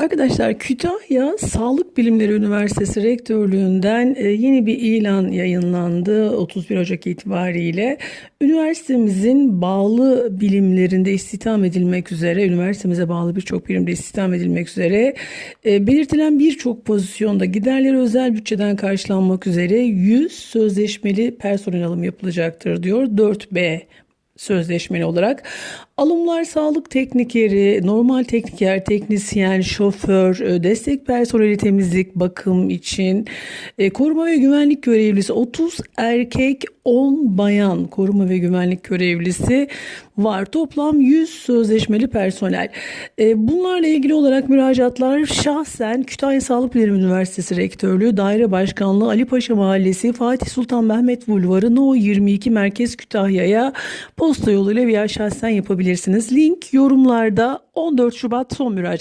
Arkadaşlar Kütahya Sağlık Bilimleri Üniversitesi Rektörlüğü'nden e, yeni bir ilan yayınlandı 31 Ocak itibariyle. Üniversitemizin bağlı bilimlerinde istihdam edilmek üzere, üniversitemize bağlı birçok birimde istihdam edilmek üzere e, belirtilen birçok pozisyonda giderleri özel bütçeden karşılanmak üzere 100 sözleşmeli personel alım yapılacaktır diyor 4B sözleşmeli olarak. Alımlar sağlık teknikeri, normal tekniker, teknisyen, şoför, e, destek personeli temizlik, bakım için, e, koruma ve güvenlik görevlisi 30 erkek 10 bayan koruma ve güvenlik görevlisi var. Toplam 100 sözleşmeli personel. E, Bunlarla ilgili olarak müracaatlar şahsen Kütahya Sağlık Bilimleri Üniversitesi Rektörlüğü Daire Başkanlığı Ali Paşa Mahallesi Fatih Sultan Mehmet Bulvarı No 22 Merkez Kütahya'ya posta yoluyla veya şahsen yapabilirsiniz. Link yorumlarda 14 Şubat son müracaat.